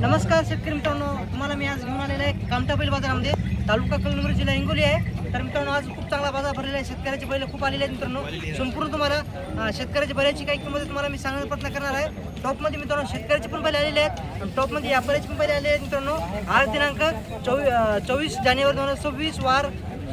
नमस्कार शेतकरी मित्रांनो तुम्हाला मी आज घेऊन आलेला आहे कामटा बैल बाजारामध्ये. तालुका कलमुरी जिल्हा हिंगोली आहे. तर मित्रांनो आज खूप चांगला बाजार भरलेला आहे. शेतकऱ्याचे बैल खूप आलेले आहेत मित्रांनो. संपूर्ण तुम्हाला शेतकऱ्याच्या बैलाची काही किंमत तुम्हाला मी सांगण्याचा प्रयत्न करणार आहे. टॉपमध्ये मित्रांनो शेतकऱ्याचे पण बैल आलेले आहेत. आणि टॉपमध्ये व्यापाऱ्याचे पण बैल आलेले आहेत मित्रांनो. आज दिनांक चोवीस चोवीस जानेवारी दोन हजार सव्वीस वार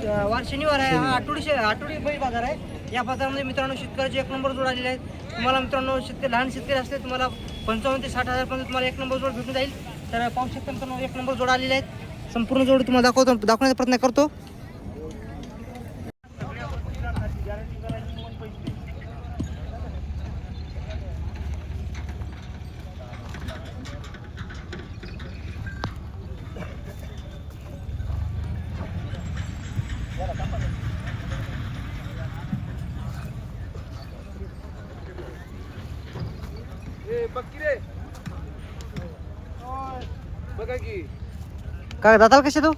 वार शनिवार आहे. हा आठवडी आठवडी बैल बाजार आहे. या बाजारामध्ये मित्रांनो शेतकऱ्याचे एक नंबर जोड आलेले आहेत. तुम्हाला मित्रांनो शेतकरी लहान शेतकरी असले तुम्हाला पंचावन्न ते साठ हजारपर्यंत तुम्हाला एक नंबर जोड भेटून जाईल. तर पाहू शकता मित्रांनो एक नंबर जोड आलेले आहेत. संपूर्ण जोड तुम्हाला दाखवतो दाखवण्याचा प्रयत्न करतो. बघा की. काय दाताल कसे तो?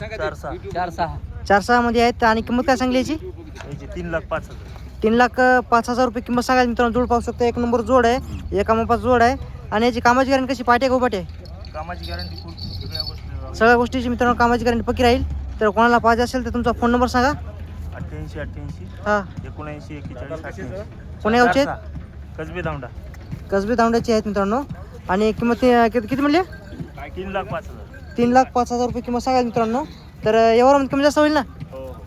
चार सहा. चार सहा. चार सहा मध्ये आहेत आणि किंमत काय सांगली याची? याची तीन लाख पाच हजार. तीन लाख पाच हजार रुपये किंमत सांगायला मित्रांनो. जोड पाहू शकता एक नंबर जोड आहे. एका मापाचा जोड आहे. आणि याची कामाची गॅरंटी कशी? पाटे गोपाटे कामाची गॅरंटी खूप सगळ्या गोष्टी सगळ्या गोष्टीची मित्रांनो कामाची गॅरंटी पक्की राहील. तर कोणाला पाहिजे असेल तर तुमचा फोन नंबर सांगा. अठ्ठ्याऐंशी अठ्ठ्याऐंशी हां. एकोणऐंशी एक्केचाळीस अठ्ठ्याऐंशी. कोण्या गावचे. कसबे दांडा कसबे तांबड्याची आहेत मित्रांनो. आणि किंमत अं, किती किती म्हणले? तीन लाख पाच हजार. तीन लाख पाच हजार रुपये किंमत सांगायला मित्रांनो. तर यावर कमी जास्त होईल ना? हो.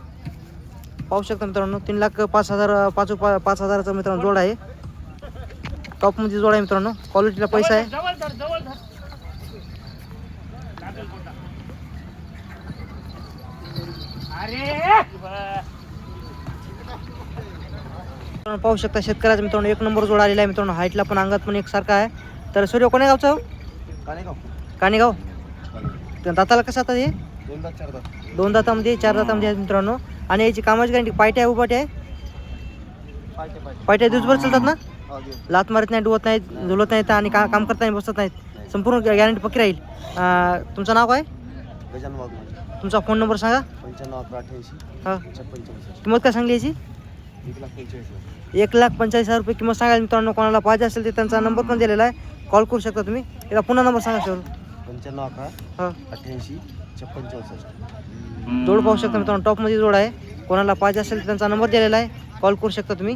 पाहू शकता मित्रांनो तीन लाख पाच हजार पाच पा- पाच हजाराचा मित्रांनो जोड आहे. टॉपमध्ये जोड आहे मित्रांनो. क्वालिटीला पैसा आहे. मित्रांनो, पाहू शकता शेतकऱ्याचा मित्रांनो एक नंबर जोड आलेला आहे मित्रांनो. हाईटला पण अंगात पण एक सारखा आहे. तर सूर्य कोण्या गावचा? हो कानेगाव. तर दाताला कसं आता हे? दोन दातामध्ये चार दातामध्ये आहेत मित्रांनो. आणि याची कामाची गॅरंटी पायट्या आहे उभाट्या आहे? पायट्या दिवसभर चालतात ना? लात मारत नाही डुवत नाहीत झुलत नाहीत आणि का काम करता नाही बसत नाहीत. संपूर्ण गॅरंटी पक्की राहील. तुमचं नाव काय? गजान तुमचा फोन नंबर सांगा. पंच्याण्णव अकरा अठ्ठ्याऐंशी हां. किंमत काय सांगली याची? एक लाख एक लाख पंचेचाळीस हजार रुपये किंमत सांगायला मित्रांनो कोणाला पाहिजे असेल तर त्यांचा नंबर पण दिलेला आहे. कॉल करू शकता तुम्ही. एकदा पुन्हा नंबर सांगा सर पंच्याण्णव अकरा हां. अठ्ठ्याऐंशी छप्पन चौसष्ट. जोड पाहू शकता मित्रांनो टॉपमध्ये जोड आहे. कोणाला पाहिजे असेल तर त्यांचा नंबर दिलेला आहे. कॉल करू शकता तुम्ही.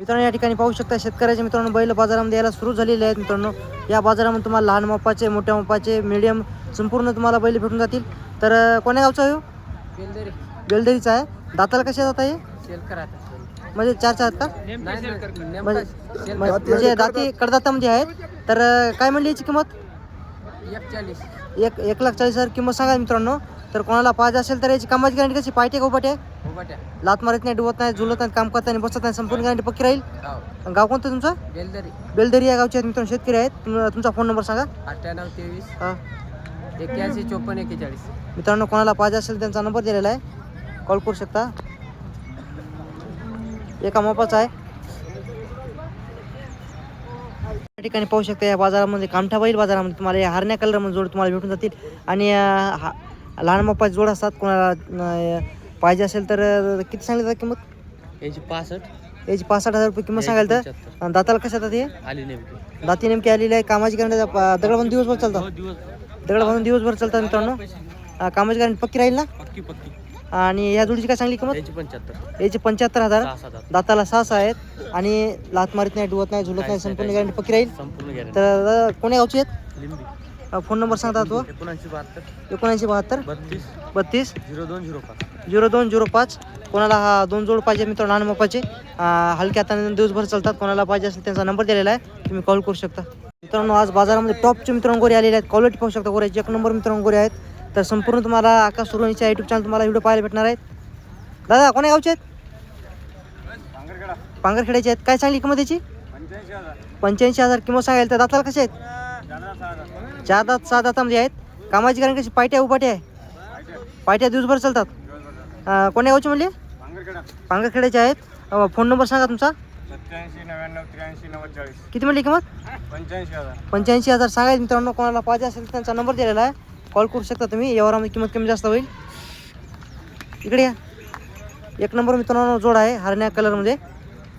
मित्रांनो या ठिकाणी पाहू शकता शेतकऱ्याचे मित्रांनो बैल बाजारामध्ये यायला सुरू झालेले आहेत मित्रांनो. या बाजारामध्ये तुम्हाला लहान मापाचे मोठ्या मापाचे मीडियम संपूर्ण तुम्हाला बैल भेटून जातील. तर कोण्या गावचा आहे हो? बेलदरीचा आहे. दाताला कसे जात आहे? म्हणजे चार चार आहेत का? म्हणजे म्हणजे दाती कडदातामध्ये आहेत. तर काय म्हणली याची किंमत? एक एक लाख चाळीस हजार किंमत सांगा मित्रांनो. तर कोणाला पाहिजे असेल तर याची कामाची गॅरंटी कशी? पाहिजे का आहे लात मारत नाही डुवत नाही झुलत नाही काम करत नाही बसत नाही संपूर्ण गॅरंटी पक्की राहील? गाव कोणतं तुमचं? बेलदरी. या गावचे आहेत मित्रांनो शेतकरी आहेत. तुम- तुमचा फोन नंबर सांगा. अठ्ठ्याण्णव तेवीस हा. एक्क्याऐंशी चोपन्न एक्केचाळीस. मित्रांनो कोणाला पाहिजे असेल त्यांचा नंबर दिलेला आहे. कॉल करू शकता. एका मापाचा आहे. या ठिकाणी पाहू शकता या बाजारामध्ये कामठा बैल बाजारामध्ये तुम्हाला या हरण्या कलरमध्ये जोड तुम्हाला भेटून जातील. आणि हा लहान मापाचे जोड असतात कोणाला पाहिजे असेल तर किती सांगितलं किंमत? याची पासष्ट. याची साठ हजार रुपये किंमत सांगाल तर? दाताला कसं येतात हे आली नेमकी. दाती नेमकी आलेली आहे कामाची गॅरंटी दगड बांधून दिवसभर चालतात. दिवस दगड बांधून दिवसभर चालतात मित्रांनो. कामाची गॅरंटी पक्की राहील ना? पक्की पक्की. आणि या जोडीची काय सांगली किंमत? याची पंच्याहत्तर. याची पंच्याहत्तर हजार. दाताला सहा सहा आहेत. आणि लात मारीत नाही डुवत नाही झुलत नाही संपूर्ण गॅरंटी पक्की राहील. तर कोण्या गावची आहेत? फोन नंबर सांगता तो. एकोणऐंशी बहात्तर. एकोणऐंशी बहात्तर. बत्तीस. बत्तीस. झिरो दोन झिरो पाच. झिरो दोन झिरो पाच. कोणाला हा दोन जोड पाहिजे मित्र लहान मापाचे. हलक्या हाताने दिवसभर चालतात. कोणाला पाहिजे असेल त्यांचा नंबर दिलेला आहे. तुम्ही कॉल करू शकता. मित्रांनो आज बाजारामध्ये टॉपचे मित्रांनो गोरे आलेले आहेत. क्वालिटी पाहू शकता गोऱ्याचे एक नंबर मित्रांनो गोरे आहेत. तर संपूर्ण तुम्हाला आकाश सुरवणीच्या यूट्यूब चॅनल तुम्हाला व्हिडिओ पाहायला भेटणार आहेत. दादा कोण्या गावचे? आहेत पांगरखेड्याचे आहेत. काय सांगली किंमत याची? पंच्याऐंशी हजार. किंमत सांगायला तर दाताला कसे आहेत? चार दात सहा दातामध्ये आहेत. कामाची कारण कशी? पायट्या उपाट्या आहे. पायट्या दिवसभर चालतात. कोण्या गावचे म्हणले? पांगरखेड्याचे आहेत. फोन नंबर सांगा तुमचा. किती म्हणली किंमत? पंच्याऐंशी हजार. पंच्याऐंशी हजार. सांगायचं मित्रांनो कोणाला पाहिजे असेल तर त्यांचा नंबर दिलेला आहे. कॉल करू शकता तुम्ही? यावरामध्ये किंमत कमी जास्त होईल. इकडे या. एक नंबर मित्रांनो जोड आहे हरण्या कलरमध्ये.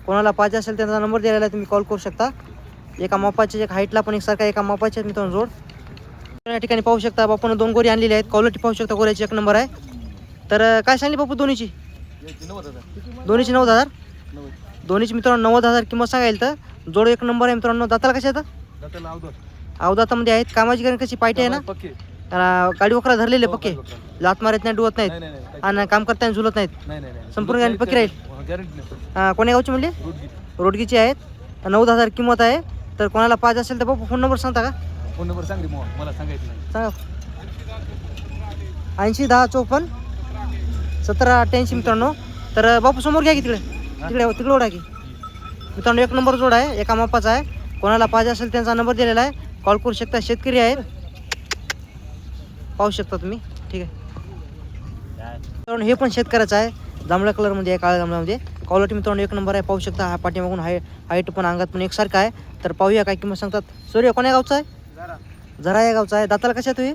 कोणाला पाहिजे असेल त्यांचा नंबर दिलेला आहे तुम्ही कॉल करू शकता. एका मापाचे एक हाईटला पण एकसारखा एका मापाचे आहेत मित्रांनो जोड. या ठिकाणी पाहू शकता बापून दोन गोरी आणलेली आहेत. क्वालिटी पाहू शकता गोऱ्याची एक नंबर आहे. तर काय सांगली बापू दोन्हीची? दोन्हीची नव्वद हजार? दोन्हीची मित्रांनो नव्वद हजार किंमत सांगायला तर. जोड एक नंबर आहे मित्रांनो. दाताला कशा अवधूत अवदातामध्ये आहेत. कामाची गरज कशी? पायटे आहे ना? गाडी वखरा धरलेले पक्के. लात मारत नाही डुवत नाहीत. नाही नाही नाही. आणि काम करताना झुलत नाहीत. नाही नाही नाही. संपूर्ण गॅरंटी पक्की राहील. कोण्या गावची म्हणले? रोडगीची आहेत. नऊ हजार किंमत आहे. तर कोणाला पाहिजे असेल तर बाबू फोन नंबर सांगता का? फोन नंबर सांग मला सांगायचं ऐंशी दहा चौपन्न सतरा अठ्ठ्याऐंशी मित्रांनो. तर बापू समोर घ्या की तिकडे. तिकडे तिकडे ओढा की. मित्रांनो एक नंबर जोड आहे. एका मापाचा आहे. कोणाला पाहिजे असेल त्यांचा नंबर दिलेला आहे. कॉल करू शकता शेतकरी आहेत. पाहू शकता तुम्ही. ठीक आहे. मित्रांनो हे पण शेतकऱ्याचं आहे. जांभळ्या कलरमध्ये आहे काळ्या जांभळ्यामध्ये. क्वालिटी मित्रांनो एक नंबर आहे पाहू शकता. हा पाठीमागून हाय हाईट पण अंगात पण एकसारखा आहे. तर पाहूया काय किंमत सांगतात. सूर्य कोण्या गावचा आहे? जरा. झरा या गावचा आहे. दाताला कशा तुम्ही?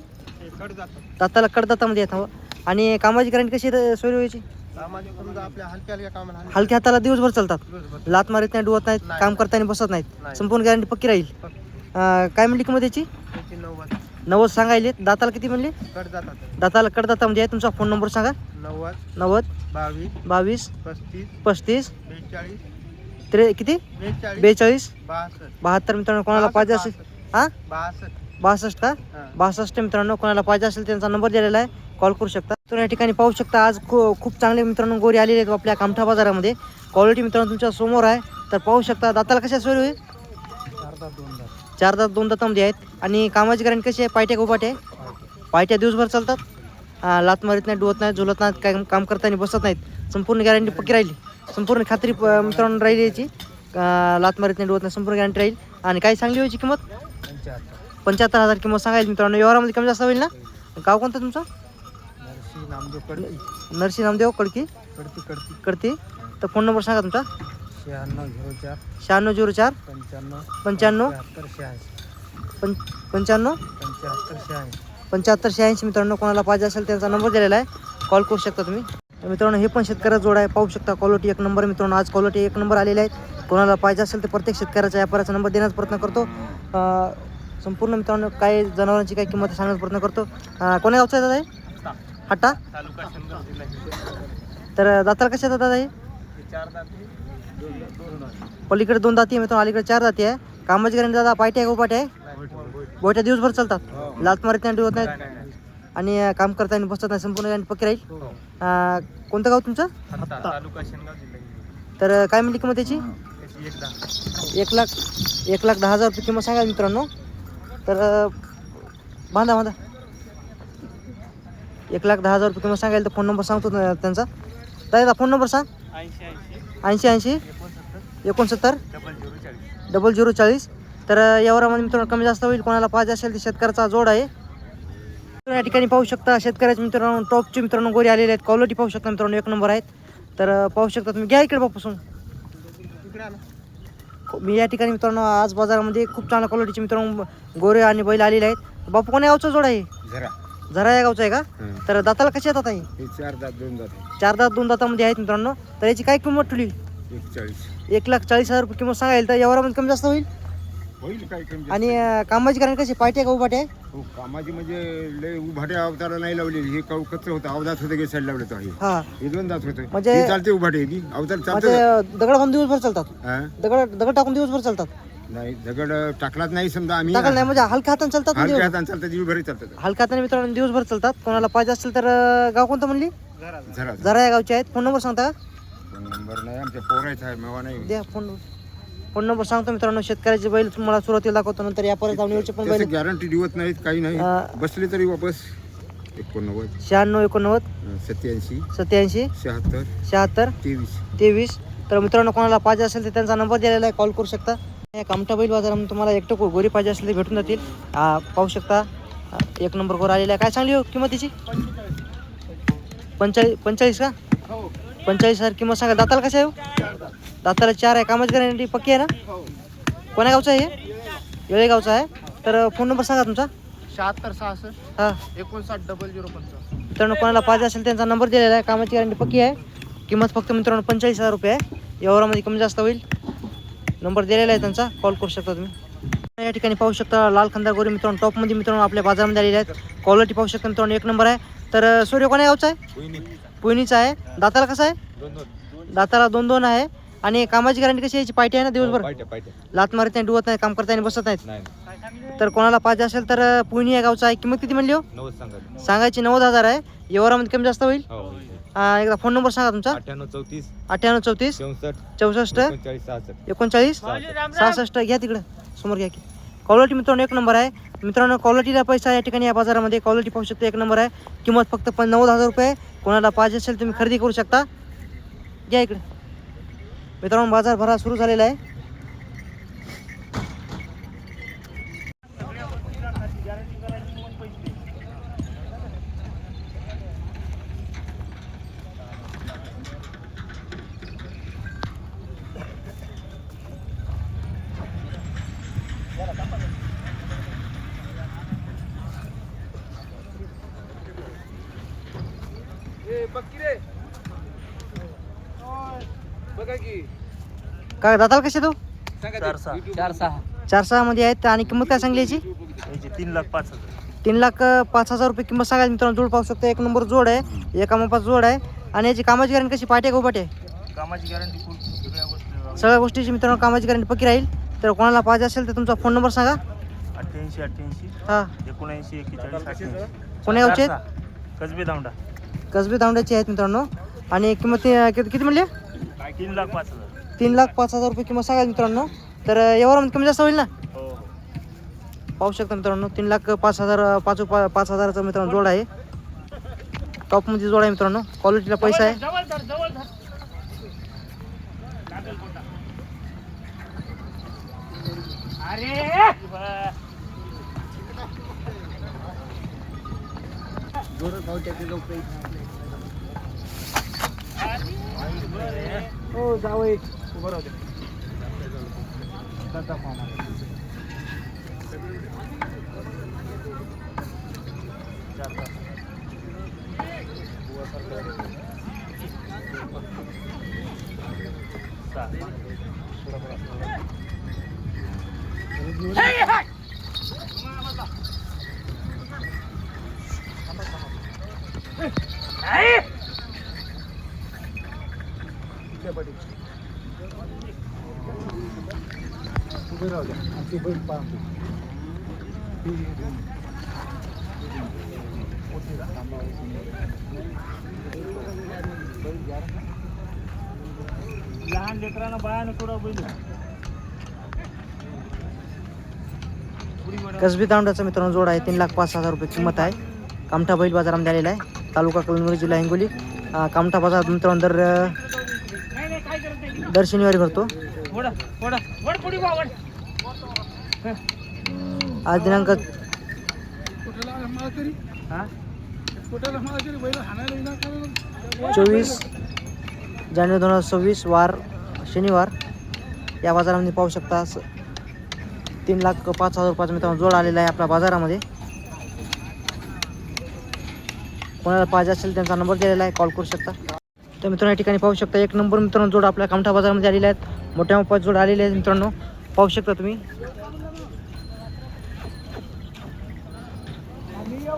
दाताला कडदातामध्ये येत हवं आणि कामाची गॅरंटी कशी आहे सूर्य व्हायची हलक्या हाताला दिवसभर चालतात. लात मारत नाही डुवत नाहीत नाही. काम करताना बसत नाहीत. नाही. संपूर्ण गॅरंटी पक्की राहील. काय म्हणली किंमत याची? त्याची नव्वद सांगायले. दाताला किती म्हणले? जातात दाताला कडदातामध्ये आहे तुमचा फोन नंबर सांगा. नव्वद. नव्वद. बावीस. बावीस. पस्तीस. पस्तीस. बेचाळीस. त्रे किती? बेचाळीस. बासष्ट. बहात्तर मित्रांनो कोणाला पाहिजे असेल? हां? बासष्ट. बासष्ट का? बासष्ट मित्रांनो कोणाला पाहिजे असेल त्यांचा नंबर दिलेला आहे. कॉल करू शकता. तर या ठिकाणी पाहू शकता आज खूप चांगले मित्रांनो गोरी आलेले आहेत आपल्या कामठा बाजारामध्ये. क्वालिटी मित्रांनो तुमच्यासमोर आहे. तर पाहू शकता दाताला कशा सोय होईल? चार दात दोन दातामध्ये आहेत. आणि कामाची गॅरंटी कशी आहे? पायट्या आहे पायट्या दिवसभर चालतात. लात मारीत नाही डुवत नाही झुलत नाहीत काय काम करताना बसत नाहीत. संपूर्ण गॅरंटी पक्की राहिली. संपूर्ण खात्री मित्रांनो राहिली याची. लात मारीत नाही डुवत नाही संपूर्ण गॅरंटी राहील. आणि काय सांगली व्हायची किंमत? पंच्याहत्तर हजार किंमत सांगायची मित्रांनो. व्यवहारामध्ये कमी जास्त होईल ना? गाव कोणतं तुमचं? नरसी नामदेव कडती नरसी नामदेव कडकी. कडती कडती कडती तर फोन नंबर सांगा तुमचा. शहाण्णव झिरो चार. शहाण्णव झिरो चार? पंच्याण्णव. पंच्याण्णव? पंच्याहत्तर शहाऐंशी. पं पंच्याण्णव? पंच्याहत्तर शहाऐंशी. पंच्याहत्तर शहाऐंशी मित्रांनो कोणाला पाहिजे असेल त्यांचा नंबर दिलेला आहे. कॉल करू शकता तुम्ही. तर मित्रांनो हे पण शेतकऱ्याचा जोड आहे. पाहू शकता क्वालिटी एक नंबर मित्रांनो. आज क्वालिटी एक नंबर आलेले आहेत. कोणाला पाहिजे असेल तर प्रत्येक शेतकऱ्याचा व्यापाराचा नंबर देण्याचा प्रयत्न करतो. संपूर्ण मित्रांनो काय जनावरांची काय किंमत आहे सांगण्याचा प्रयत्न करतो. कोण्या गावचा आहे दादा हट्टा तर दाताला कशा दादा हे? पलीकडे दोन दाती आहे मित्रांनो अलीकडे चार दाती आहे. कामाची गॅरंटी दादा पायटी आहे गोपाटी आहे. बोट्या दिवसभर चालतात. लात मारत नाही डुवत नाहीत. आणि काम करताना बसत नाही संपूर्ण गॅरंटी पक्की राहील. अं, कोणतं गाव तुमचं? तालुका शेनगाव जिल्हा तर काय म्हणली किंमत त्याची त्याची एक लाख एक लाख दहा हजार रुपये किंमत सांगा मित्रांनो. तर बांधा बांधा. एक लाख दहा हजार रुपये किंमत सांगायला तर फोन नंबर सांगतो ना त्यांचा. दादा फोन नंबर सांग. ऐंशी ऐंशी? एकोणसत्तर? डबल झिरो चाळीस. तर यावरामध्ये मित्रांनो कमी जास्त होईल. कोणाला पाहिजे असेल तर शेतकऱ्याचा जोड आहे. या ठिकाणी पाहू शकता शेतकऱ्याचे मित्रांनो टॉपचे मित्रांनो गोरी आलेले आहेत. क्वालिटी पाहू शकता मित्रांनो एक नंबर आहेत. तर पाहू शकता तुम्ही. घ्या इकडे बापासून. मी या ठिकाणी मित्रांनो आज बाजारामध्ये खूप चांगल्या क्वालिटीचे मित्रांनो गोरे आणि बैल आलेले आहेत. बापू कोण्या गावचा जोड आहे? झरा या गावचा आहे का? तर दाताला कसे येतात आहे हे चार दात दोन दात चार दात दोन दातामध्ये आहेत मित्रांनो. तर याची काय किंमत ठेवली? एक चाळीस एक लाख चाळीस हजार रुपये किंमत सांगायला तर यावरामध्ये कमी जास्त होईल? होईल काय कमी आणि अं, कामाची कारण कशी? पायटे का उभाटे? आहे हो कामाची म्हणजे लय उभाट्या अवतारा नाही लावलेली. हे कव कच्चं होतं. अवदात होतं की साईड लावलं होतं हे. हा हे दोन दात होतं. म्हणजे- हे चालते उभाटे. अवतार म्हणजे चालतं दगड बांधून दिवसभर चालतात. हा? दगड दगड टाकून दिवसभर चालतात. नाही दगड टाकलाच नाही समजा आम्ही. टाकलं नाही म्हणजे हलक्या हाताने चालतात ना हलक्या दिवस- हाताने चालतात दिवसभर चालतात. हलक्या हाताने मित्रांनो दिवसभर चालतात. कोणाला पाहिजे असेल तर अं, गाव कोणतं म्हणली? जरा या गावचे आहेत. फोन नंबर सांगता का? फोन नंबर नाही आमच्या पोरायचा आहे मेवा नाही. द्या फोन फोन नंबर सांगतो मित्रांनो शेतकऱ्याचे बैल तुम्हाला सुरुवातीला दाखवतो नंतर या परत जाऊन पण बैल. त्याची गॅरंटी देत नाहीत काही नाही. बसले तरी वापस. एकोणनव्वद. शहाण्णव एकोणनव्वद. सत्याऐंशी. सत्याऐंशी. शहात्तर. शहात्तर. तेवीस. तेवीस. तर मित्रांनो कोणाला पाहिजे असेल तर त्यांचा नंबर दिलेला आहे. कॉल करू शकता. या कामटा बैल बाजारामध्ये तुम्हाला एकटं को- गोरी पाहिजे असेल तर भेटून जातील. पाहू शकता. एक नंबर गोर आलेला आहे. काय सांगली हो किंमत तिची पंचाळीस पंचाळीस का? पंचाळीस हजार किंमत सांगा. दाताला कशा आहे हो? दाताला चार आहे. कामाची गॅरंटी पक्की आहे ना? कोण्या गावचं आहे हे? येळेगावचं आहे. तर फोन नंबर सांगा तुमचा. शहात्तर सहासष्ट. हां. एकोणसाठ डबल झिरो पंचावन्न. मित्रांनो कोणाला पाहिजे असेल त्यांचा नंबर दिलेला आहे. कामाची गॅरंटी पक्की आहे. किंमत फक्त मित्रांनो पंचेचाळीस हजार रुपये आहे. व्यवहारामध्ये कमी जास्त होईल. नंबर दिलेला आहे त्यांचा. कॉल करू शकता तुम्ही. या ठिकाणी पाहू शकता लाल खंदार गोरी मित्रांनो टॉपमध्ये मित्रांनो आपल्या बाजारामध्ये आलेले आहेत. क्वालिटी पाहू शकता मित्रांनो एक नंबर आहे. तर सूर्य कोण्या गावचा आहे? पुयनीचा आहे. दाताला कसा आहे? दाताला दोन दोन आहे. आणि कामाची गॅरंटी कशी आहे? याची पायटी आहे ना दिवसभर? लात मारत नाही डुवत नाही काम करता नाही बसत नाहीत. तर कोणाला पाहिजे असेल तर पुयनी या गावचा आहे. किंमत किती म्हणली हो? सांगायची नव्वद हजार आहे. व्यवहारामध्ये कमी जास्त होईल. अं, एकदा फोन नंबर सांगा तुमचा. अठ्ठ्याण्णव चौतीस. अठ्ठ्याण्णव चौतीस. चौसष्ट. चौसष्ट. एकोणचाळीस सहासष्ट. एकोणचाळीस. सहासष्ट. घ्या तिकडं. समोर घ्या की. क्वालिटी मित्रांनो एक नंबर आहे. मित्रांनो क्वालिटीला पैसा या ठिकाणी या बाजारामध्ये क्वालिटी पाहू शकता एक नंबर आहे. किंमत फक्त पण नव्वद हजार रुपये. कोणाला पाहिजे असेल तुम्ही खरेदी करू शकता. घ्या इकडे. मित्रांनो बाजार भरा सुरू झालेला आहे. काय दाताल कसे तो? चार सहा. चार सहा. चार सहामध्ये आहेत आणि किंमत काय सांगली याची? याची तीन लाख पाच हजार. तीन लाख अं, पाच हजार रुपये किंमत सांगायची मित्रांनो. जोड पाहू शकता एक नंबर जोड आहे. एका मापात जोड आहे. आणि याची कामाची गॅरंटी कशी? का उपाटे कामाची गॅरंटी फुल सगळ्या गोष्टी सगळ्या गोष्टीची मित्रांनो कामाची गॅरंटी पक्की राहील. तर कोणाला पाहिजे असेल तर तुमचा फोन नंबर सांगा. अठ्ठ्याऐंशी अठ्ठ्याऐंशी. हां. एकोणऐंशी अठ्ठ्याऐंशी. कोण्या गावचे कसबे दांडा कसबे तांड्याचे आहेत मित्रांनो. आणि किंमत अं, किती किती म्हणले? तीन लाख पाच हजार. तीन लाख पाच हजार रुपये किंमत सांगा मित्रांनो. तर यावर कमी जास्त होईल ना? हो हो. पाहू शकता मित्रांनो तीन लाख पाच हजार पाच पाच हजाराचा मित्रांनो जोड आहे. टॉपमध्ये जोड आहे मित्रांनो. क्वालिटीला पैसा आहे. हो जावं उभं राहू दे चार तास. सहा. लहान लेकरांना बायानं थोडं बैल. कसबी तांड्याचा मित्रांनो जोड आहे तीन लाख पाच हजार रुपये किंमत आहे. कामठा बैल बाजारामध्ये आलेला आहे तालुका कळमनुरी जिल्हा हिंगोली. कामठा बाजार मित्रांनो दर दर शनिवारी भरतो. आज दिनांक चोवीस जानेवारी दोन हजार सव्वीस वार शनिवार. या बाजारामध्ये पाहू शकता स- तीन लाख पाच हजार रुपयाचा मित्रांनो जोड आलेला आहे आपल्या बाजारामध्ये. कोणाला पाहिजे असेल त्यांचा नंबर दिलेला आहे कॉल करू शकता. तर मित्रांनो या ठिकाणी पाहू शकता एक नंबर मित्रांनो जोड आपल्या कामठा बाजारामध्ये आलेले आहेत. मोठ्या मोठ्या जोड आलेले आहेत मित्रांनो. पाहू शकता तुम्ही.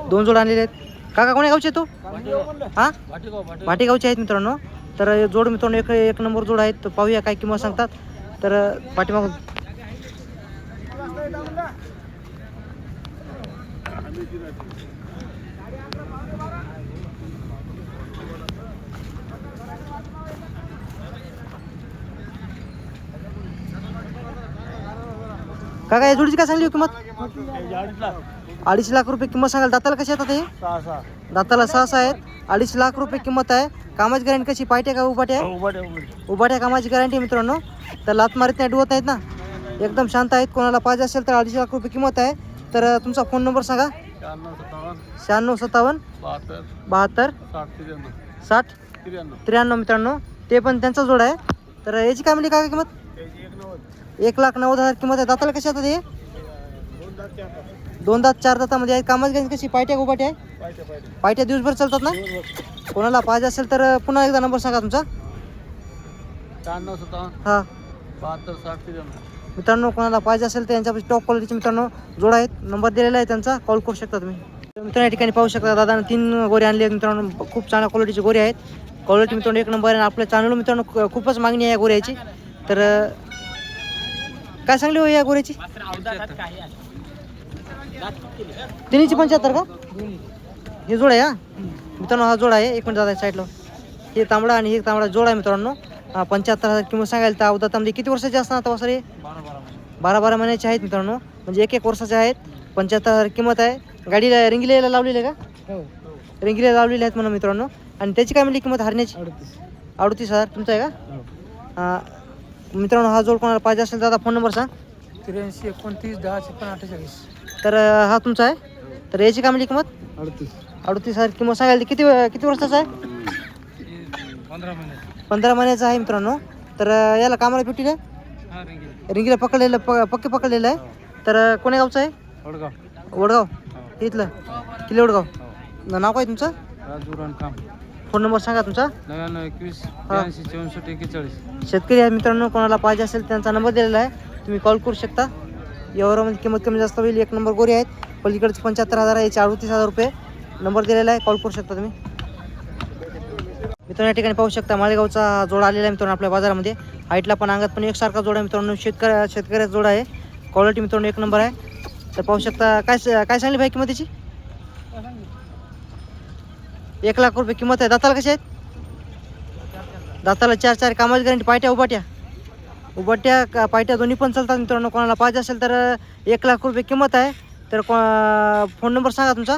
दोन जोड आणलेले आहेत. काका कोण्या गावचे तो? हा? भाटेगावचे आहेत मित्रांनो. तर जोड मित्रांनो एक एक नंबर जोड आहेत. तर पाहूया काय किंमत सांगतात. तर पाठीमागून काका या जोडीची काय सांगली हो किंमत? अडीच लाख रुपये किंमत सांगाल दाताला कशी येतात हे? सहा दाताला सहा सहा आहेत. अडीच लाख रुपये किंमत आहे. कामाची गॅरंटी कशी? पायटे का उभाटे आहे उभा ठेव, उभा ठेव. उभाट्या कामाची गॅरंटी मित्रांनो. तर लात मारीत नाही डुवत नाहीत ना? एकदम शांत आहेत. कोणाला पाहिजे असेल तर अडीच लाख रुपये किंमत आहे. तर तुमचा फोन नंबर सांगा. शहाण्णव सत्तावन्न. बहात्तर. साठ त्र्याण्णव. मित्रांनो. ते पण त्यांचा जोड आहे. तर याची काय म्हणली? काय किंमत? एक लाख नव्वद हजार किंमत आहे. दाताला कशी आता हे दोन दात चार दातामध्ये आहे कामाची गंज कशी? पायट्या गोपाट्या? आहे पायट्या दिवसभर चालतात ना? कोणाला पाहिजे असेल तर पुन्हा एकदा नंबर सांगा तुमचा. शहाण्णव सत्तावन्न. हां. बहात्तर साठ त्र्याण्णव. मित्रांनो कोणाला पाहिजे असेल तर यांच्यापाशी टॉप क्वालिटीचे मित्रांनो जोड आहेत. नंबर दिलेला आहे त्यांचा. कॉल करू शकता तुम्ही. तर मित्रांनो या ठिकाणी पाहू शकता दादाने तीन गोरे आणले आहेत मित्रांनो. खूप चांगल्या क्वालिटीचे गोरे आहेत. क्वालिटी मित्रांनो एक नंबर आहे. आणि आपल्या चॅनल मित्रांनो खूपच मागणी आहे या गोऱ्याची. तर काय सांगली हो या गोऱ्याची? तिन्हीची पंच्याहत्तर का? हे जोड आहे हा? मित्रांनो हा जोड आहे एक मिनिट दादा साईडला हे तांबडा आणि हे तांबडा जोड आहे मित्रांनो. पंच्याहत्तर हजार किंमत सांगायला तर अवधातामध्ये किती वर्षाचे असणार आता सर हे बारा बारा महिने बारा बारा महिन्याचे आहेत मित्रांनो. म्हणजे एक एक वर्षाचे आहेत. पंच्याहत्तर हजार किंमत आहे. गाडीला रिंगलेला लावलेले का? हो. रिंगलेला लावलेले आहेत म्हणून मित्रांनो. आणि त्याची काय म्हणली किंमत हरण्याची? अडतीस. अडतीस हजार. तुमचा आहे का? हा, मित्रांनो हा जोड कोणाला पाहिजे असेल तर आता फोन नंबर सांग. त्र्याऐंशी एकोणतीस दहा छप्पन अठ्ठेचाळीस तर हा तुमचा आहे. तर याची काय म्हणली किंमत अडतीस. अडतीस हजार किंमत सांगायला किती किती वर्षाचा आहे? पंधरा महिने. पंधरा महिन्याचा आहे मित्रांनो. तर याला कामाला भेटीला हा रिंगी रिंगीला पकडलेलं प पक्के पकडलेलं आहे. तर कोण्या गावचं आहे? वडगाव. वडगाव. इथलं. किल्ले वडगाव. न- नाव काय तुमचं? राजू रणकाम फोन नंबर सांगा तुमचा? नव्याण्णव एकवीस ब्याऐंशी चौसष्ट एक्केचाळीस. शेतकरी आहे मित्रांनो कोणाला पाहिजे असेल त्यांचा नंबर दिलेला आहे. तुम्ही कॉल करू शकता. यावरामध्ये किंमत कमी जास्त होईल. एक नंबर गोरी आहेत. पलीकडचे पंच्याहत्तर हजार आहे. याचे अडतीस हजार रुपये नंबर दिलेला आहे. कॉल करू शकता तुम्ही. मित्रांनो या ठिकाणी पाहू शकता माळेगावचा हा जोडा आलेला आहे मित्रांनो आपल्या बाजारामध्ये. हाईटला पण अंगात पण एकसारखा जोडा आहे मित्रांनो. शेतकऱ्या शेतकऱ्याचा जोडा आहे. क्वालिटी मित्रांनो एक नंबर आहे. तर पाहू शकता काय काय सांगली भाई किंमत त्याची एक लाख रुपये किंमत आहे. दाताला कशी आहेत? दाताला चार चार कामाची गॅरंटी. पायट्या उभाट्या उभाट्या का पायट्या दोन्ही पण चालतात मित्रांनो. कोणाला पाहिजे असेल तर एक लाख रुपये किंमत आहे. तर को फोन नंबर सांगा तुमचा.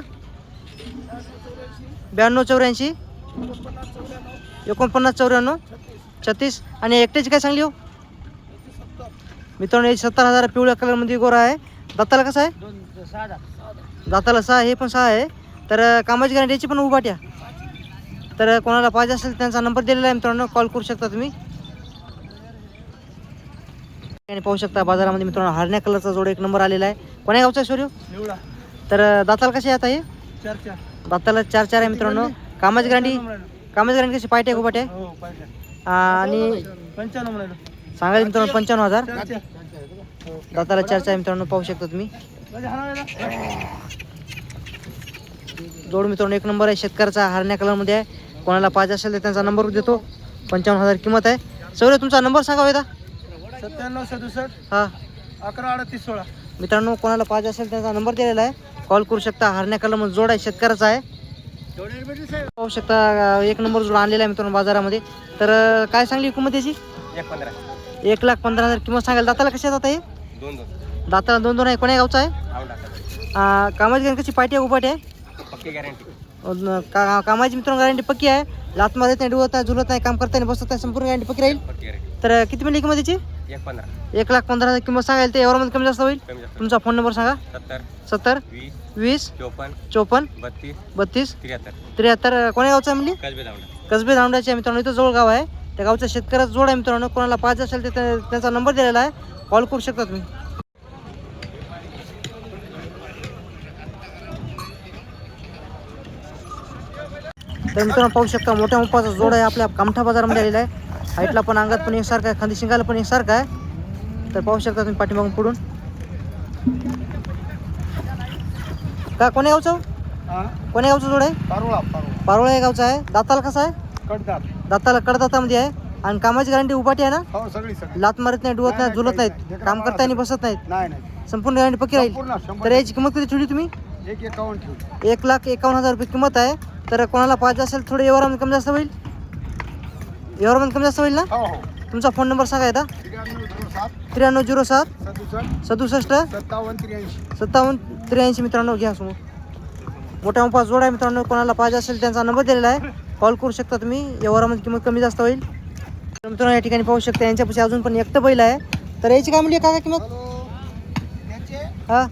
ब्याण्णव चौऱ्याऐंशी. एकोणपन्नास चौऱ्याण्णव. छत्तीस. आणि एकट्याची काय सांगली हो? मित्रांनो हे सत्तर हजार पिवळ्या कलरमध्ये गोरा आहे. दाताला कसं आहे? दाताला सहा हे पण सहा आहे. तर कामाची गॅरंटी याची पण उभाट्या तर कोणाला पाहिजे असेल त्यांचा नंबर दिलेला आहे मित्रांनो कॉल करू शकता तुम्ही. आणि पाहू शकता बाजारामध्ये मित्रांनो हरण्या कलरचा जोड एक नंबर आलेला आहे. कोण्या गावचा आहे सूर्य तर दाताला कसे आता हे? चार चार. दाताला चार चार आहे मित्रांनो. कामाची गॅरंटी कामाची गॅरंटी कशी? पायटे उभाटे आहे हो पाहिजे आणि सांगायला मित्रांनो पंच्याण्णव हजार. चार चार. दाताला चार चार आहे मित्रांनो पाहू शकता तुम्ही. जोड मित्रांनो एक नंबर आहे. शेतकऱ्याचा हरण्या कलरमध्ये आहे. कोणाला पाहिजे असेल तर त्यांचा नंबर देतो. पंचावन्न हजार किंमत आहे. सौर्य तुमचा नंबर सांगा वेदा सत्त्याण्णव सदुसष्ट हां. अकरा अडतीस सोळा. मित्रांनो कोणाला पाहिजे असेल त्यांचा नंबर दिलेला आहे. कॉल करू शकता. हरण्या कलरमध्ये जोड आहे. शेतकऱ्याचा आहे. पाहू शकता एक नंबर जोड आणलेला आहे मित्रांनो बाजारामध्ये. तर काय सांगली किंमत याची? एक पंधरा. एक लाख पंधरा हजार किंमत सांगायला दाताला कशी जात आहे? दोन दोन. दाताला दोन दोन आहे. कोण्या गावचा आहे? कामाची कशी पाठी आहे उपाटी आहे? पक्की गॅरंटी अन का कामाची मित्रांनो गॅरंटी पक्की आहे. लात मारत नाही डुवत नाही झुलत नाही काम करता नाही बसत नाही संपूर्ण गॅरंटी पक्की राहील. तर किती मिळली किंमत याची एक पंधरा. एक लाख पंधरा हजार किंमत सांगायला ते एवढ्यामध्ये कमी जास्त होईल? तुमचा फोन नंबर सांगा. सत्तर. सत्तर. वीस. चोपन्न. चोपन्न. बत्तीस. बत्तीस. त्र्याहत्तर. त्र्याहत्तर कोण्या गावचा म्हणली? कसबे धावडा. कसबे मित्रांनो इथं जवळ गाव आहे. त्या गावच्या शेतकऱ्याचा जोड आहे मित्रांनो कोणाला पाहिजे असेल तर त्या- त्यांचा नंबर दिलेला आहे. कॉल करू शकता तुम्ही. तर मित्रांनो पाहू शकता मोठ्या उपाचा जोड आहे आपल्या कामठा बाजारामध्ये आलेला आहे. हाईटला पण अंगात पण एकसारखा आहे खांदी शिंगाला पण एकसारखा आहे. तर पाहू शकता तुम्ही पाठीमागून पुढून. का कोण्या गावचं? हा? कोण्या गावचं जोड आहे? पारोळा या गावचा आहे. दाताला कसा आहे? दाताला कडदातामध्ये आहे. आणि कामाची गॅरंटी उपाटी आहे ना? हो सगळी सगळी. लात मारत नाही डुवत नाही झुलत नाहीत. काम करता आणि बसत नाहीत. नाही. नाही संपूर्ण गॅरंटी पक्की राहील. तर याची किंमत किती ठेवली तुम्ही? एक एकावन्न ठेवू. एक लाख एकावन्न हजार रुपये किंमत आहे. तर कोणाला पाहिजे असेल थोडं व्यवहारामध्ये कमी जास्त होईल? व्यवहारामध्ये कमी जास्त होईल ना? हो हो. तुमचा फोन नंबर सांगा येता त्र्याण्णव झिरो सात. त्र्याण्णव झिरो सात. सदुसष्ट. सदुसष्ट. सत्तावन्न त्र्याऐंशी. सत्तावन्न त्र्याऐंशी मित्रांनो घ्या समोर. मोठ्या मोठा जोड आहे मित्रांनो कोणाला पाहिजे असेल त्यांचा नंबर दिलेला आहे. कॉल करू शकता तुम्ही. व्यवहारामध्ये किंमत कमी जास्त होईल. तर मित्रांनो या ठिकाणी पाहू शकता यांच्यापाशी अजून पण एकटं बैल आहे. तर याची काय म्हणली काय किंमत? हा.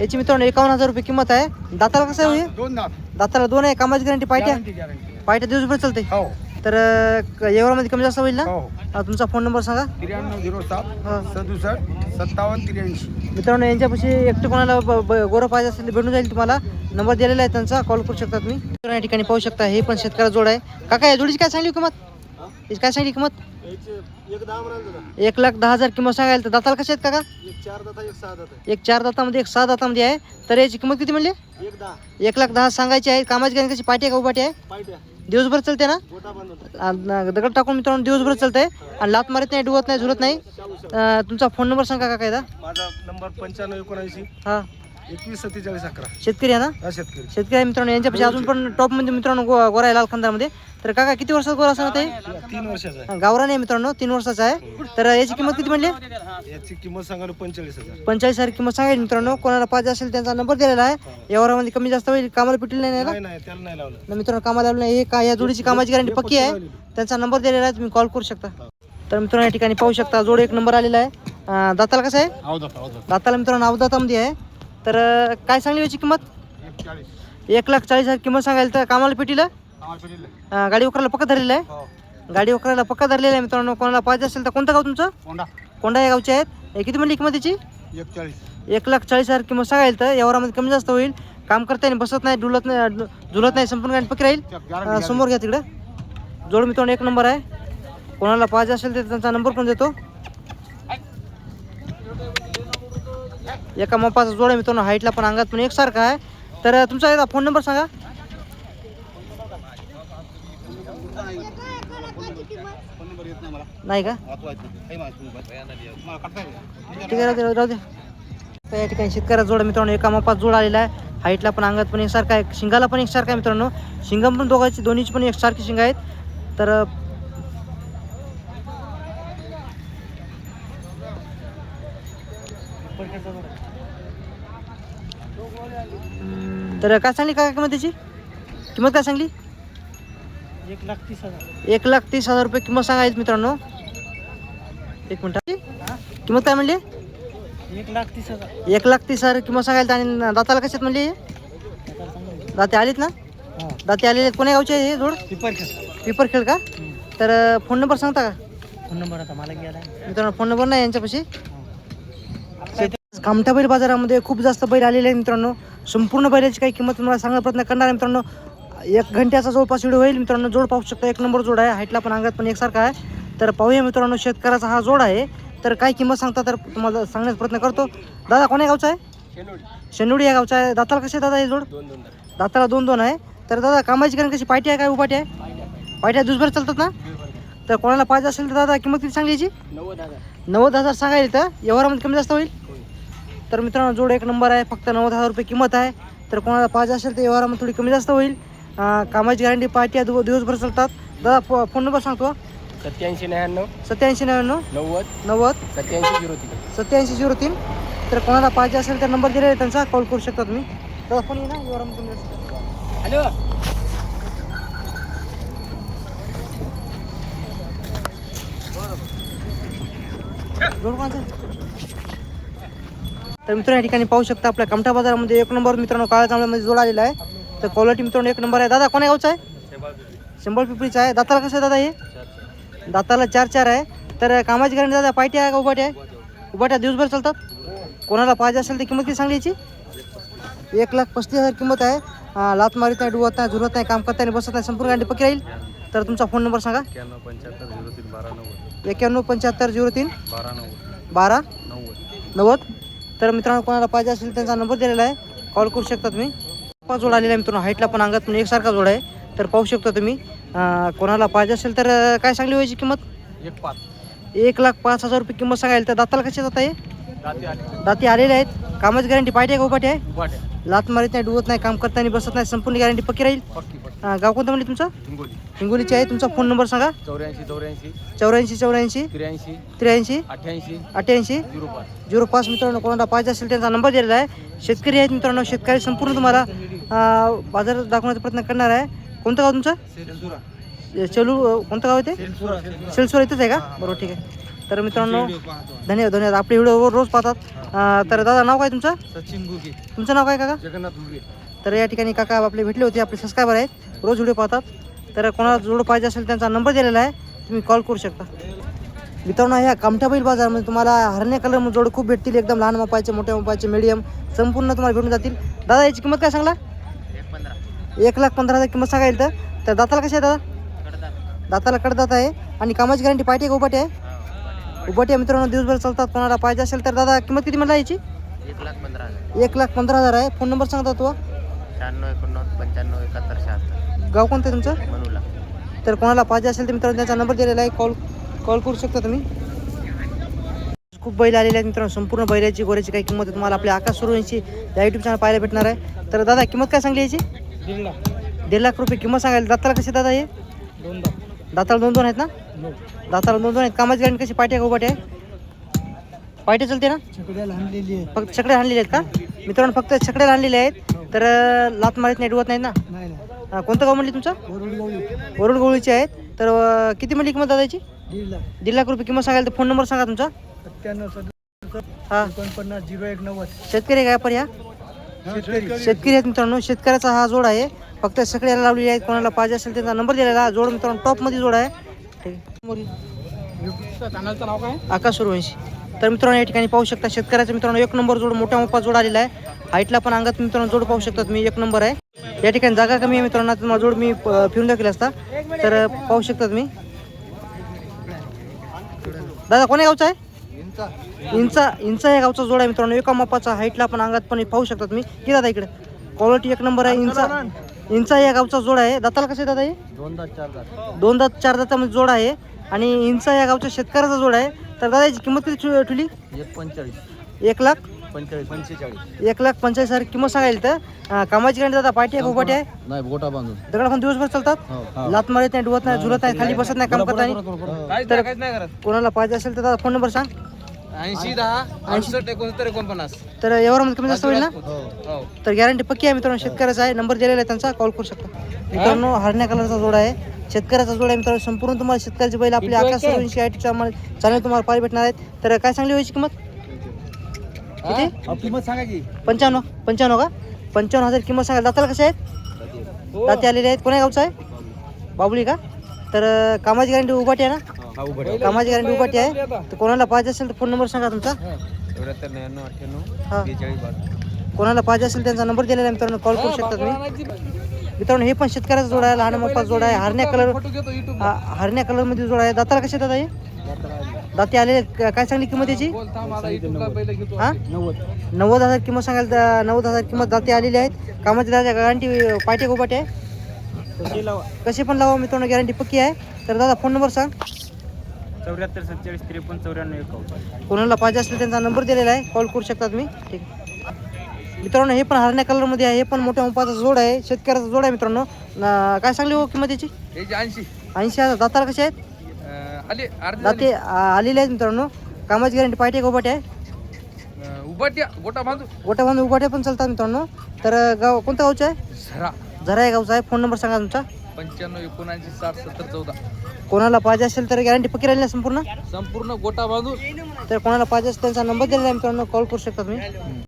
याची मित्रांनो एकावन्न हजार रुपये किंमत आहे. दाताला कसं आहे हो? दोन दात. दाताला दोन आहे कामाची गॅरंटी पायट्या? Guarantee guarantee. पायट्या दिवसभर चालते हो. तर अं, व्यवहारामध्ये कमी जास्त होईल ना? हो. हा, तुमचा फोन नंबर सांगा. त्र्याण्णव झिरो सात हा. सदुसष्ट सत्तावन्न त्र्याऐंशी. मित्रांनो यांच्यापाशी एकटे कोणाला ब- ब- गोरं पाहिजे असेल तर भेटून जाईल तुम्हाला. नंबर दिलेला आहे त्यांचा कॉल करू शकता तुम्ही. मित्रांनो, या ठिकाणी पाहू शकता हे पण शेतकऱ्या जोड आहे. काका या जोडीची काय सांगली किंमत? याची काय सांगली किंमत? एक लाख दहा हजार किंमत सांगायला तर दाताला कसे आहेत काका? एक चार दातामध्ये एक सहा दातामध्ये आहे. तर याची किंमत किती म्हणली? एक लाख दहा सांगायची आहे. कामाची गाणी कशी पाठी आहे का उपाटी आहे? दिवसभर चालते ना? आणि दगड टाकून मित्रांनो दिवसभर चालतंय आणि लात मारत नाही डुवत नाही झुरत नाही. अं, तुमचा फोन नंबर सांगा काका एकदा माझा नंबर पंच्याण्णव एकोणऐंशी. हा. एकवीस सत्तेचाळीस अकरा. शेतकरी आहे ना? हा शेतकरी. शेतकरी आहे मित्रांनो यांच्यापाशी अजून पण टॉपमध्ये मित्रांनो गो गोरा आहे लाल तर काका किती वर्षाचा गोरा असणार ते तीन वर्षाचा गावरान आहे मित्रांनो तीन वर्षाचा आहे. तर याची किंमत किती म्हणली? आहे याची किंमत सांगायला पंचेचाळीस हजार. पंचेचाळीस हजार किंमत सांगेल मित्रांनो. कोणाला पाहिजे असेल त्यांचा नंबर दिलेला आहे. व्यवहारामध्ये कमी जास्त होईल कामाला पिटील नाही ना नाही नाही त्याला नाही लावलं. तर मित्रांनो कामाला लावलं नाही. हे का या जोडीची कामाची गॅरंटी पक्की आहे. त्यांचा नंबर दिलेला आहे तुम्ही कॉल करू शकता. तर मित्रांनो या ठिकाणी पाहू शकता जोड एक नंबर आलेला आहे. अं, दाताला कसं आहे? दाताला मित्रांनो अवदातामध्ये आहे. तर काय सांगली याची किंमत? एक लाख चाळीस हजार किंमत सांगायला तर कामाला पिटीला? गाडी वकराला पक्का धरलेला आहे? हो. गाडी वकराला पक्का धरलेला आहे मित्रांनो. कोणाला पाहिजे असेल तर कोणतं गाव तुमचं? कोंडा. या गावचे आहेत. हे किती म्हणली किंमत त्याची एक लाख चाळीस हजार किंमत सांगायला तर यावरामध्ये कमी जास्त होईल. काम करता नाही बसत नाही डुलत नाही झुलत नाही संपूर्ण गाडी पक्की राहील. समोर घ्या तिकडं. जोड मित्रांनो एक नंबर आहे. कोणाला पाहिजे असेल तर त्यांचा नंबर पण देतो. एका मपाचा जोडा मित्रांनो हाईटला पण अंगात पण एकसारखा आहे. तर तुमचा एकदा फोन नंबर सांगा. नाही का? ठीक आहे राहू दे दे तर या ठिकाणी शेतकऱ्या जोडा मित्रांनो एका मापात जोड आलेला आहे. हाईटला पण अंगात पण एकसारखा आहे. शिंगाला पण एकसारखा आहे मित्रांनो. शिंगा पण दोघांची दोन्हीची पण एकसारखी शिंग आहेत. तर तर काय सांगली काय किंमत त्याची किंमत काय सांगली? एक लाख तीस हजार. एक लाख तीस हजार रुपये किंमत सांगायची मित्रांनो. एक मिनिट किंमत काय म्हणली? एक लाख तीस हजार. एक लाख तीस हजार किंमत सांगायला आणि दाताला कशात म्हणली दाते आलीत ना? दाते आलेले कोण्या गावचे हे जोड? पेपर पिपरखेड का? तर फोन नंबर सांगता का? फोन नंबर आता मला घ्यायला मित्रांनो फोन नंबर नाही यांच्यापाशी. कामठा बैल बाजारामध्ये खूप जास्त बैल आलेले आहेत मित्रांनो. संपूर्ण बैलाची काही किंमत तुम्हाला सांगण्याचा प्रयत्न करणार आहे मित्रांनो. एक घंट्याचा जवळपास व्हिडिओ होईल. मित्रांनो जोड पाहू शकता एक नंबर जोड आहे. हाईटला पण अंगात पण एकसारखा आहे. तर पाहूया मित्रांनो शेतकऱ्याचा हा जोड आहे. तर काय किंमत सांगता तर तुम्हाला सांगण्याचा प्रयत्न करतो. दादा कोण्या गावचा आहे? शेनोडी या गावचा आहे. दाताला कसे दादा हे जोड? दाताला दोन दोन आहे. तर दादा कामाची कारण कशी? पाठी आहे काय उपाटी आहे? पाट्या दिवसभर चालतात ना? तर कोणाला पाहिजे असेल तर दादा किंमत किती सांगायची? नव्वद हजार. नव्वद हजार सांगायला तर व्यवहारामध्ये कमी जास्त होईल? तर मित्रांनो जोड एक नंबर आहे. फक्त नव्वद हजार रुपये किंमत आहे. तर कोणाला पाहिजे असेल तर व्यवहारामध्ये थोडी कमी जास्त होईल. कामाची गॅरंटी पार्टी दिव- दिवसभर चालतात. दादा फो फोन नंबर सांगतो. सत्याऐंशी नव्याण्णव. सत्याऐंशी नव्याण्णव. नव्वद. नव्वद. सत्याऐंशी झिरो तीन. सत्याऐंशी झिरो तीन. तर कोणाला पाहिजे असेल तर नंबर दिलेला आहे त्यांचा. कॉल करू शकता तुम्ही. दादा फोन येईल ना. व्यवहारामध्ये हॅलो. जोड कोणाचा? तर मित्रांनो या ठिकाणी पाहू शकता आपल्या कमठा बाजारामध्ये एक नंबर मित्रांनो काळ्या चांगल्यामध्ये जोड आलेला आहे. तर क्वालिटी मित्रांनो एक नंबर आहे. दादा कोण्या गावचा आहे? शंभर पिपळीचा आहे. दाताला कसं आहे दादा हे? दाताला चार चार आहे. तर कामाची गॅरंटी दादा पायटी आहे का उभाटी आहे? उभाट्या दिवसभर चालतात? कोणाला पाहिजे असेल तर किंमत किती सांगली याची? एक लाख पस्तीस हजार किंमत आहे. लात मारीत नाही डुवत नाही झुरत नाही काम करता नाही बसत नाही संपूर्ण गाडी पक्की राहील? तर तुमचा फोन नंबर सांगा. एक्क्याण्णव पंच्याहत्तर झिरो तीन बारा नव्वद. एक्क्याण्णव पंच्याहत्तर झिरो तीन बारा नव्वद. बारा नव्वद. नव्वद. तर मित्रांनो कोणाला पाहिजे असेल त्यांचा नंबर दिलेला आहे. कॉल करू शकता तुम्ही. पाच जोड आलेला आहे मित्रांनो हाईटला पण अंगात पण एकसारखा जोड आहे. तर पाहू शकता तुम्ही. कोणाला पाहिजे असेल तर काय सांगली व्हायची किंमत? एक पाच. एक लाख पाच हजार रुपये किंमत सांगायला. तर दाताला कसे जात आहे? दाते आले दाती आलेले आहेत. कामाची गॅरंटी पाहिजे का? उपाटी आहे? लात मारीत नाही डुवत नाही काम करता नाही बसत नाही संपूर्ण गॅरंटी पक्की राहील? अं, गाव कोणतं म्हणजे तुमचं? हिंगोली. हिंगोलीचे आहे. तुमचा फोन नंबर सांगा. चौऱ्याऐंशी चौऱ्याऐंशी. चौऱ्याऐंशी चौऱ्याऐंशी. त्र्याऐंशी. त्र्याऐंशी. अठ्ठ्याऐंशी. अठ्ठ्याऐंशी. झिरो पाच. झिरो पाच. मित्रांनो कोणाला पाहिजे असेल त्यांचा नंबर दिलेला आहे. शेतकरी आहेत मित्रांनो शेतकरी संपूर्ण तुम्हाला अं, बाजार दाखवण्याचा प्रयत्न करणार आहे. कोणतं गाव तुमचं? चेलू अं, कोणतं गाव आहे ते? सेलसोर इथंच आहे का? बरोबर ठीक आहे. तर मित्रांनो धन्यवाद धन्यवाद. आपले व्हिडिओ रोज पाहतात. अं, तर दादा नाव काय तुमचं? सचिन गुगे. तुमचं नाव काय काका? जगन्नाथ गुगे. तर या ठिकाणी काका आपले भेटले होते आपले सबस्क्रायबर आहेत. रोज व्हिडिओ पाहतात. तर कोणाला जोड पाहिजे असेल त्यांचा नंबर दिलेला आहे तुम्ही कॉल करू शकता. मित्रांनो ह्या कामठा बैल बाजारमध्ये तुम्हाला हरण्या कलर जोड खूप भेटतील. एकदम लहान मापाचे मोठ्या मापाचे मीडियम संपूर्ण तुम्हाला भेटून जातील. दादा याची किंमत काय सांगला? एक लाख पंधरा हजार किंमत सांगायला तर. तर दाताला कशी आहे दादा? दाताला कडदात आहे. आणि कामाची गॅरंटी पाहिजे का उपाटी आहे? उपाटी आहे मित्रांनो दिवसभर चालतात. कोणाला पाहिजे असेल तर दादा किंमत किती म्हणला याची? एक लाख पंधरा हजार. एक लाख पंधरा हजार आहे. फोन नंबर सांगता तो. शहाण्णव एकोणनव्वद पंच्याण्णव एकाहत्तर शहात्तर. गाव कोणतं आहे तुमचं? मनूला. तर कोणाला पाहिजे असेल तर मित्रांनो त्यांचा नंबर दिलेला आहे. कॉल कॉल करू शकता तुम्ही? खूप बैल आलेले आहेत मित्रांनो संपूर्ण बैलाची गोऱ्याची काही किंमत आहे. तुम्हाला आपल्या आकाश सुरू या यूट्यूब चॅनल पाहायला भेटणार आहे. तर दादा किंमत काय सांगली याची? दीड लाख रुपये किंमत सांगायला. दाताला कशी दादा हे? दाताला दोन दोन आहेत ना? दाताला दोन दोन आहेत. कामाची गॅरंटी कशी? पाठी आहे का उपाटी आहे पाठी चलते ना? फक्त छकडे आणलेले आहेत का? मित्रांनो फक्त छकडे आणलेले आहेत. तर लात मारीत नाही डुवत नाहीत ना? हा, कोणतं गाव म्हणली तुमचं? वरुड गवळीचे आहेत. तर अं, किती म्हणली किंमत दादाची दीड लाख. रुपये किंमत सांगायला तर फोन नंबर सांगा तुमचा. हा. एकोणपन्नास झिरो एक नव्वद. शेतकरी आहे का आपण या शेतकरी. आहेत मित्रांनो. शेतकऱ्याचा हा जोड आहे. फक्त सगळ्याला लावलेले आहेत. कोणाला पाहिजे असेल त्यांचा नंबर दिलेला आहे. जोड मित्रांनो टॉपमध्ये जोड आहे. ठीक आकाश सूर्यवंशी तर मित्रांनो या ठिकाणी पाहू शकता शेतकऱ्याचा मित्रांनो एक नंबर जोड मोठ्या मोठा जोड आलेला आहे. हाईटला पण अंगात मित्रांनो जोड पाहू शकता तुम्ही एक नंबर आहे. या ठिकाणी जागा कमी आहे मित्रांनो तुम्हाला जोड मी फिरून दाखवला असता. तर पाहू शकता तुम्ही. दादा कोण्या गावचा आहे? इंचा इंचा या गावचा जोड आहे मित्रांनो एका मापाचा हाईटला पण अंगात पण पाहू शकता तुम्ही. की दादा इकडे. क्वालिटी एक नंबर आहे इंचा. इंचा या गावचा जोड आहे. दाताला कसे दादा हे? दोन दात चार दात. दोन दात चार दातामध्ये जोड आहे. आणि इंचा या गावच्या शेतकऱ्याचा जोड आहे. तर दादा याची किंमत किती ठेवली एक पंचेचाळीस. एक लाख? पंचेचाळीस. पंचेचाळीस. एक लाख पंचाळीस हजार किंमत सांगायला तर अं, कामाची गाडी दादा पाठी आहे उपाटी आहे? नाही गोटा बांधून. दगड पण दिवसभर चालतात? हो लात मारत नाही डुवत नाही झुलत नाही खाली बसत नाही काम करत नाही. तर कोणाला पाहिजे असेल तर दादा फोन नंबर सांग. ऐंशी दहा अडुसष्ट एकोणसत्तर एकोणपन्नास. तर यावर कमी जास्त होईल ना? हो. तर गॅरंटी पक्की आहे मित्रांनो शेतकऱ्याचा आहे. नंबर दिलेला आहे त्यांचा कॉल करू शकता. मित्रांनो हरण्या कलरचा जोड आहे. शेतकऱ्याचा जोड आहे मित्रांनो संपूर्ण तुम्हाला शेतकऱ्याची बैल आपल्या आकाश सुरवंशी आय टीच्या चॅनल तुम्हाला पाहायला भेटणार आहेत. तर काय सांगली व्हायची किंमत? किती? किंमत सांगा की. पंच्याण्णव. पंच्याण्णव का? पंच्याण्णव हजार किंमत सांगा. दाताला कसे आहेत? दाते. आलेले आहेत. कोण्या गावचा आहे? बाबुली का? तर अं, कामाची गॅरंटी उभाटी आहे ना? कामाची गॅरंटी उभाटी आहे. तर कोणाला पाहिजे असेल तर फोन नंबर सांगा तुमचा. चौऱ्याहत्तर नव्याण्णव अठ्ठ्याण्णव हा. बेचाळीस बारा कोणाला पाहिजे असेल त्यांचा नंबर दिलेला आहे मित्रांनो कॉल करू शकता तुम्ही. मित्रांनो हे पण शेतकऱ्याचा जोड आहे लहान मोठा जोड आहे हरण्या कलर हरण्या कलरमध्ये जोड आहे. दाताला कसे दादा हे? दाते आलेले काय सांगली किंमत याची? हा? नव्वद. हजार किंमत सांगाल तर नव्वद हजार किंमत दाते आलेली आहेत. कामाची दादा गॅरंटी पाठी गोपाटी आहे कसे पण लावा मित्रांनो गॅरंटी पक्की आहे. तर दादा फोन नंबर सांग. चौऱ्याहत्तर सत्तेचाळीस त्रेपन्न चौऱ्याण्णव एकावन्न. कोणाला पाहिजे असेल त्यांचा नंबर दिलेला आहे. कॉल करू शकता तुम्ही. ठीक आहे. मित्रांनो हे पण हरण्या कलरमध्ये आहे. हे पण मोठ्या मोपाचा जोड आहे. शेतकऱ्याचा जोड आहे मित्रांनो. काय सांगली हो किंमत याची याची ऐंशी. ऐंशी हजार. दाताला कसे आहेत? आले अर्धे दाते आ- आलेले आहेत मित्रांनो. कामाची गॅरंटी पाहिजे गोपाटी आहे. उभाट्या गोटा बांधू. गोट्या बांधून उभाट्या पण चालतात मित्रांनो. तर गाव कोणत्या गावचं आहे? झरा. झरा या गावचा आहे. फोन नंबर सांगा तुमचा. पंच्याण्णव एकोणऐंशी साठ सत्तर चौदा. कोणाला पाहिजे असेल तर गॅरंटी पक्की राहिली ना संपूर्ण? संपूर्ण गोटा बांधून. तर कोणाला पाहिजे असेल त्यांचा नंबर दिलेला आहे मित्रांनो कॉल करू शकता तुम्ही.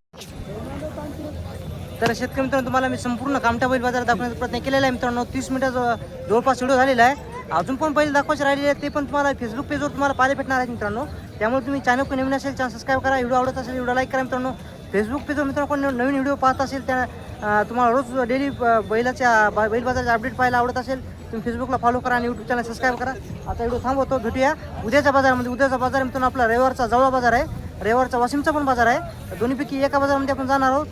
तर शेतकरी मित्रांनो तुम्हाला मी संपूर्ण कामटा बैल बाजार दाखवण्याचा प्रयत्न केलेला आहे मित्रांनो. तीस मिनिटाचा जवळपास व्हिडिओ झालेला आहे. अजून पण पहिले दाखवायचे राहिलेले आहेत ते पण तुम्हाला फेसबुक पेजवर तुम्हाला पाहायला भेटणार आहेत मित्रांनो. त्यामुळे तुम्ही चॅनल नवीन असेल चॅनल सबस्क्राईब करा. व्हिडिओ आवडत असेल व्हिडिओ लाईक करा मित्रांनो. फेसबुक पेजवर मित्रांनो कोण नवीन व्हिडिओ पाहत असेल त्या तुम्हाला रोज डेली बैलाच्या बा- बैल बाजाराचे अपडेट पाहायला आवडत असेल तुम्ही फेसबुकला फॉलो करा आणि यूट्यूब चॅनल सबस्क्राईब करा. आता व्हिडिओ थांबवतो भेटूया. उद्याच्या बाजारामध्ये उद्याचा बाजार मित्रांनो आपला रविवारचा जवळ बाजार आहे. रविवारचा वाशिमचा पण बाजार आहे. दोन्हीपैकी एका बाजारामध्ये आपण जाणार आहोत.